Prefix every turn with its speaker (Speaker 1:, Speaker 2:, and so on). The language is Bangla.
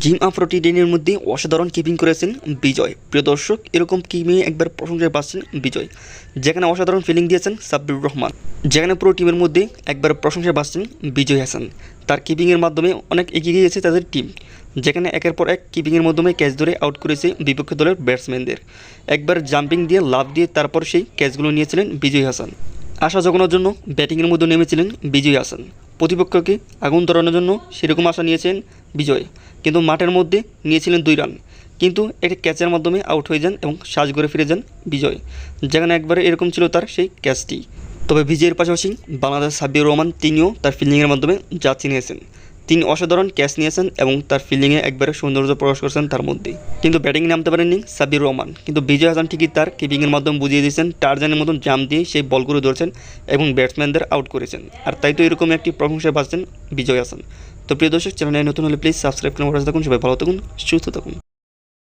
Speaker 1: জিম আফরো টি টেনের মধ্যে অসাধারণ কিপিং করেছেন বিজয়। প্রিয় দর্শক, এরকম কিপিংয়ে একবার প্রশংসায় পাচ্ছেন বিজয়? যেখানে অসাধারণ ফিলিং দিয়েছেন সাব্বির রহমান। যেখানে পুরো টিমের মধ্যে একবার প্রশংসায় পাচ্ছেন বিজয় হাসান। তার কিপিংয়ের মাধ্যমে অনেক এগিয়ে গিয়েছে তাদের টিম যেখানে একের পর এক কিপিংয়ের মাধ্যমে ক্যাচ ধরে আউট করেছে বিপক্ষ দলের ব্যাটসম্যানদের একবার জাম্পিং দিয়ে লাভ দিয়ে তারপর সেই ক্যাচগুলো নিয়েছিলেন বিজয় হাসান। আশা জগানোর জন্য ব্যাটিংয়ের মধ্যে নেমেছিলেন বিজয় হাসান। প্রতিপক্ষকে আগুন ধরানোর জন্য সেরকম আশা নিয়েছেন বিজয়। কিন্তু মাঠের মধ্যে নিয়েছিলেন দুই রান। কিন্তু একটি ক্যাচের মাধ্যমে আউট হয়ে যান এবং সাজ করে ফিরে যান বিজয়। যেখানে একবারে এরকম ছিল তার সেই ক্যাচটি। তবে বিজয়ের পাশাপাশি বাংলাদেশ সাব্বির রহমান তিনিও তার ফিল্ডিংয়ের মাধ্যমে যা চিনিয়েছেন তিনি অসাধারণ ক্যাচ নিয়েছেন এবং তার ফিল্ডিংয়ে একবারে সৌন্দর্য প্রকাশ করেছেন তার মধ্যেই। কিন্তু ব্যাটিংয়ে নামতে পারেননি সাবির রহমান। কিন্তু বিজয় হাসান ঠিকই তার কিপিংয়ের মাধ্যমে বুঝিয়ে দিয়েছেন, টার্জানের মতন জাম দিয়ে সেই বলগুলো ধরেছেন এবং ব্যাটসম্যানদের আউট করেছেন। আর তাই তো এরকম একটি প্রশংসায় পাচ্ছেন বিজয় হাসান। তো প্রিয় দর্শক চ্যানেলে নতুন হলে প্লিজ সাবস্ক্রাইব করে থাকুন। সবাই ভালো থাকুন, সুস্থ থাকুন।